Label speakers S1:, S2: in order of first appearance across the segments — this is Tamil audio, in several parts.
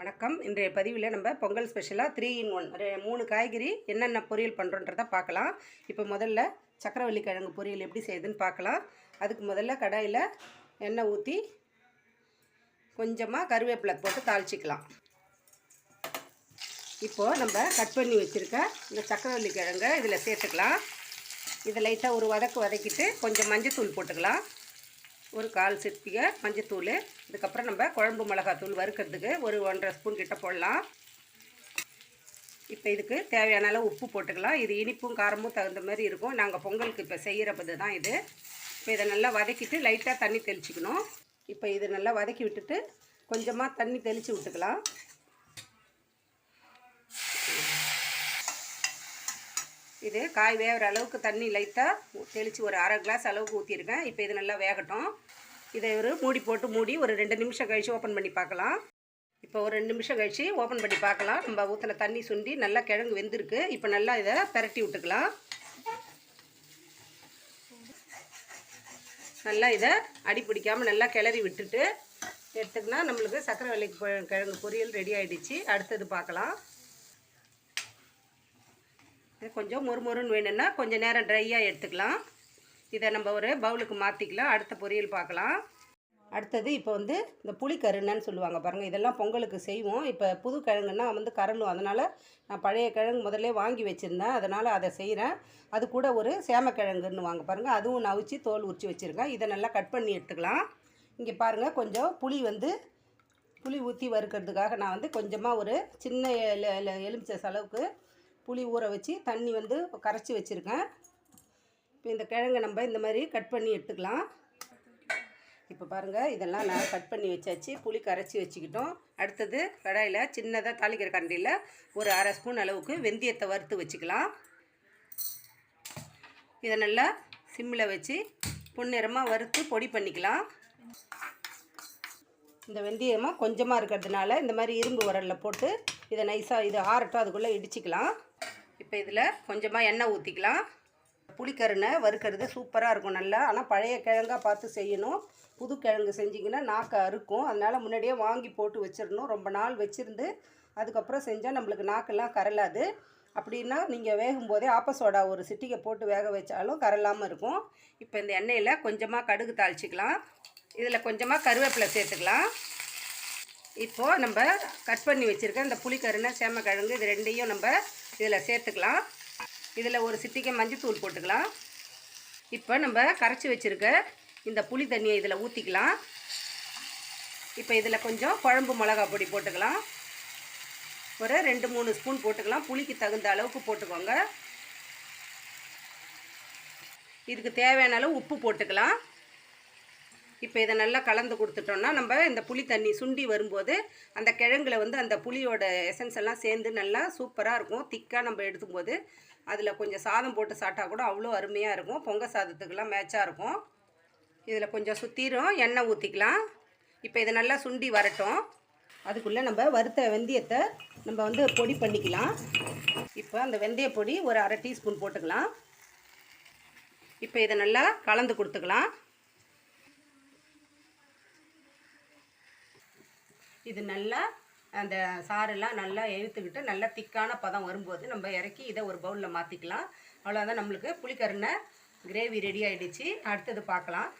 S1: வணக்கம். இன்றைய பதிவில் நம்ம பொங்கல் ஸ்பெஷலாக த்ரீ இன் ஒன் மூணு காய்கறி என்னென்ன பொரியல் பண்ணுறோன்றத பார்க்கலாம். இப்போ முதல்ல சக்கரவள்ளி கிழங்கு பொரியல் எப்படி செய்யுதுன்னு பார்க்கலாம். அதுக்கு முதல்ல கடாயில் எண்ணெய் ஊற்றி கொஞ்சமாக கருவேப்பிலை போட்டு தாளிச்சிக்கலாம். இப்போது நம்ம கட் பண்ணி வச்சுருக்க இந்த சக்கரவள்ளி கிழங்கை இதில் சேர்த்துக்கலாம். இதை லைட்டாக ஒரு வதக்கு வதக்கிட்டு கொஞ்சம் மஞ்சத்தூள் போட்டுக்கலாம். ஒரு கால் சிற்பிகை மஞ்சத்தூள் இதுக்கப்புறம் நம்ம குழம்பு மிளகாத்தூள் வறுக்கிறதுக்கு ஒரு ஒன்றரை ஸ்பூன் கிட்ட போடலாம். இப்போ இதுக்கு தேவையான அளவு உப்பு போட்டுக்கலாம். இது இனிப்பும் காரமும் தகுந்த மாதிரி இருக்கும். நாங்கள் பொங்கலுக்கு இப்போ செய்கிற பது தான் இது. இப்போ இதை நல்லா வதக்கிட்டு லைட்டாக தண்ணி தெளிச்சிக்கணும். இப்போ இது நல்லா வதக்கி விட்டுட்டு கொஞ்சமாக தண்ணி தெளித்து விட்டுக்கலாம். இது காய் வேகிற அளவுக்கு தண்ணி லைட்டாக தெளித்து ஒரு அரை கிளாஸ் அளவுக்கு ஊற்றிருக்கேன் இப்போ இது நல்லா வேகட்டும். இதை ஒரு மூடி போட்டு மூடி ஒரு ரெண்டு நிமிஷம் கழித்து ஓப்பன் பண்ணி பார்க்கலாம். இப்போ ஒரு ரெண்டு நிமிஷம் கழித்து ஓப்பன் பண்ணி பார்க்கலாம். நம்ம ஊற்றின தண்ணி சுண்டி நல்லா கிழங்கு வெந்திருக்கு. இப்போ நல்லா இதை பெரட்டி விட்டுக்கலாம். நல்லா இதை அடி பிடிக்காமல் நல்லா கிளறி விட்டுட்டு எடுத்துக்கினா நம்மளுக்கு சக்கரை வெள்ளை கிழங்கு பொரியல் ரெடி ஆகிடுச்சு அடுத்தது பார்க்கலாம். இது கொஞ்சம் மொறுமொறுன்னு வேணும்னா கொஞ்சம் நேரம் ட்ரையாக எடுத்துக்கலாம். இதை நம்ம ஒரு பவுலுக்கு மாற்றிக்கலாம் அடுத்த பொரியல் பார்க்கலாம். அடுத்தது இப்போ வந்து இந்த புளிக்கருணன்னு சொல்லுவாங்க பாருங்கள் இதெல்லாம் பொங்கலுக்கு செய்வோம். இப்போ புது கிழங்குன்னா வந்து கரணும் அதனால் நான் பழைய கிழங்கு முதல்ல வாங்கி வச்சுருந்தேன். அதனால் அதை செய்கிறேன் அது கூட ஒரு சேமக்கிழங்குன்னு வாங்க பாருங்கள் அதுவும் நவிச்சு தோல் உரிச்சு வச்சுருக்கேன் இதை நல்லா கட் பண்ணி எடுத்துக்கலாம். இங்கே பாருங்கள் கொஞ்சம் புளி வந்து புளி ஊற்றி வறுக்கிறதுக்காக நான் வந்து கொஞ்சமாக ஒரு சின்ன எல- எலுமிச்சை அளவுக்கு புளி ஊற வச்சு தண்ணி வந்து கரைச்சி வச்சுருக்கேன். இப்போ இந்த கிழங்கை நம்ம இந்த மாதிரி கட் பண்ணி எடுத்துக்கலாம். இப்போ பாருங்கள் இதெல்லாம் நான் கட் பண்ணி வச்சாச்சு. புளி கரைச்சி வச்சுக்கிட்டோம். அடுத்தது கடாயில் சின்னதாக தாளிக்கிற கரண்டியில் ஒரு அரை ஸ்பூன் அளவுக்கு வெந்தயத்தை வறுத்து வச்சுக்கலாம். இதை நல்லா சிம்மில் வச்சு பொன்னிறமாக வறுத்து பொடி பண்ணிக்கலாம். இந்த வெந்தயமாக கொஞ்சமாக இருக்கிறதுனால இந்த மாதிரி இரும்பு உரலில் போட்டு இதை நைஸாக இது ஆறட்டும் அதுக்குள்ளே இடிச்சிக்கலாம். இப்போ இதில் கொஞ்சமாக எண்ணெய் ஊற்றிக்கலாம் புளிக்கருணை வறுக்கிறது சூப்பராக இருக்கும் நல்லா. ஆனால் பழைய கிழங்கா பார்த்து செய்யணும். புது கிழங்கு செஞ்சிங்கன்னா நாக்கு அறுக்கும். அதனால் முன்னாடியே வாங்கி போட்டு வச்சிடணும். ரொம்ப நாள் வச்சுருந்து அதுக்கப்புறம் செஞ்சால் நம்மளுக்கு நாக்கெல்லாம் கரலாது. அப்படின்னா நீங்கள் வேகும் போதே ஆப்பசோடா ஒரு சிட்டிகை போட்டு வேக வச்சாலும் கரலாமல் இருக்கும். இப்போ இந்த எண்ணெயில் கொஞ்சமாக கடுகு தாளிச்சிக்கலாம். இதில் கொஞ்சமாக கருவேப்பிலை சேர்த்துக்கலாம். இப்போது நம்ம கட் பண்ணி வச்சுருக்க இந்த புளிக்கருணை சேமக்கிழங்கு இது ரெண்டையும் நம்ம இதில் சேர்த்துக்கலாம். இதில் ஒரு சித்திக்கை மஞ்சத்தூள் போட்டுக்கலாம். இப்போ நம்ம கரைச்சி வச்சுருக்க இந்த புளி தண்ணியை இதில் ஊற்றிக்கலாம் இப்போ இதில் கொஞ்சம் குழம்பு மிளகா பொடி போட்டுக்கலாம். ஒரு ரெண்டு மூணு ஸ்பூன் போட்டுக்கலாம். புளிக்கு தகுந்த அளவுக்கு போட்டுக்கோங்க. இதுக்கு தேவையான அளவு உப்பு போட்டுக்கலாம். இப்போ இதை நல்லா கலந்து கொடுத்துட்டோம்னா நம்ம இந்த புளி தண்ணி சுண்டி வரும்போது அந்த கிழங்குல வந்து அந்த புளியோட எசன்ஸ் எல்லாம் சேர்ந்து நல்லா சூப்பராக இருக்கும். திக்காக நம்ம எடுக்கும்போது அதில் கொஞ்சம் சாதம் போட்டு சாப்பிட்டா கூட அவ்வளோ அருமையாக இருக்கும். பொங்க சாதத்துக்கெல்லாம் மேட்சாக இருக்கும். இதில் கொஞ்சம் சுற்றிரும் எண்ணெய் ஊற்றிக்கலாம் இப்போ இதை நல்லா சுண்டி வரட்டும். அதுக்குள்ளே நம்ம வறுத்த வெந்தயத்தை நம்ம வந்து பொடி பண்ணிக்கலாம். இப்போ அந்த வெந்தய பொடி ஒரு அரை டீஸ்பூன் போட்டுக்கலாம். இப்போ இதை நல்லா கலந்து கொடுத்துக்கலாம். இது நல்லா அந்த சாரெல்லாம் நல்லா இழுத்துக்கிட்டு நல்லா திக்கான பதம் வரும்போது நம்ம இறக்கி இதை ஒரு பவுலில் மாற்றிக்கலாம் அவ்வளோதான் நம்மளுக்கு. புளிக்கருணை கிரேவி ரெடி ஆகிடுச்சு அடுத்தது பார்க்கலாம்.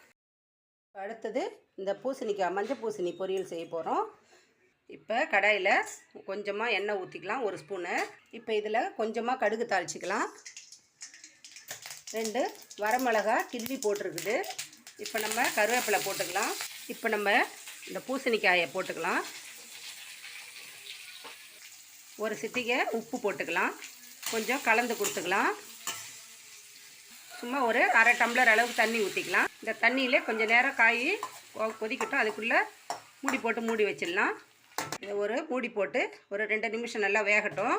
S1: அடுத்தது இந்த பூசணிக்காய் மஞ்சள் பூசணி பொரியல் செய்ய போகிறோம் இப்போ கடாயில் கொஞ்சமாக எண்ணெய் ஊற்றிக்கலாம் ஒரு ஸ்பூனு இப்போ இதில் கொஞ்சமாக கடுகு தாளிச்சிக்கலாம். ரெண்டு வரமிளகா கிள்ளி போட்டிருக்குது. இப்போ நம்ம கருவேப்பிலை போட்டுக்கலாம். இப்போ நம்ம இந்த பூசணிக்காயை போட்டுக்கலாம். ஒரு சிட்டிகை உப்பு போட்டுக்கலாம். கொஞ்சம் கலந்து கொடுத்துக்கலாம். சும்மா ஒரு அரை டம்ளர் அளவுக்கு தண்ணி ஊற்றிக்கலாம் இந்த தண்ணியிலே கொஞ்சம் நேரம் காய் கொ- கொதிக்கட்டும். அதுக்குள்ளே மூடி போட்டு மூடி வச்சிடலாம். இதை ஒரு மூடி போட்டு ஒரு ரெண்டு நிமிஷம் நல்லா வேகட்டும்.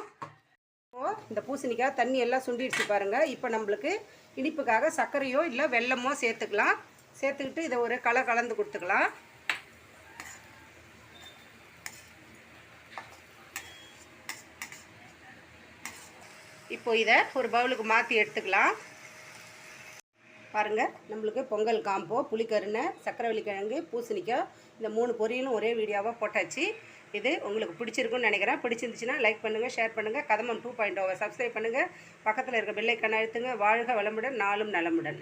S1: இப்போது இந்த பூசணிக்காய் தண்ணி எல்லாம் சுண்டிடுச்சு பாருங்கள் இப்போ நம்மளுக்கு இனிப்புக்காக சர்க்கரையோ இல்லை வெல்லமோ சேர்த்துக்கலாம். சேர்த்துக்கிட்டு இதை ஒரு களை கலந்து கொடுத்துக்கலாம். இப்போ இதை ஒரு பவுலுக்கு மாற்றி எடுத்துக்கலாம். பாருங்கள் நம்மளுக்கு பொங்கல் காம்போ புளிக்கருணை சக்கரவள்ளி கிழங்கு பூசணிக்காய் இந்த மூணு பொரியலும் ஒரே வீடியோவாக போட்டாச்சு. இது உங்களுக்கு பிடிச்சிருக்குன்னு நினைக்கிறேன். பிடிச்சிருந்துச்சுன்னா லைக் பண்ணுங்கள் ஷேர் பண்ணுங்கள் கதமம் டூ பாயிண்ட் ஓவை சப்ஸ்கிரைப் பண்ணுங்கள் பக்கத்தில் இருக்க பெல்லைக்கான அழுத்துங்க. வாழ்க வளமுடன் நாளும் நலமுடன்.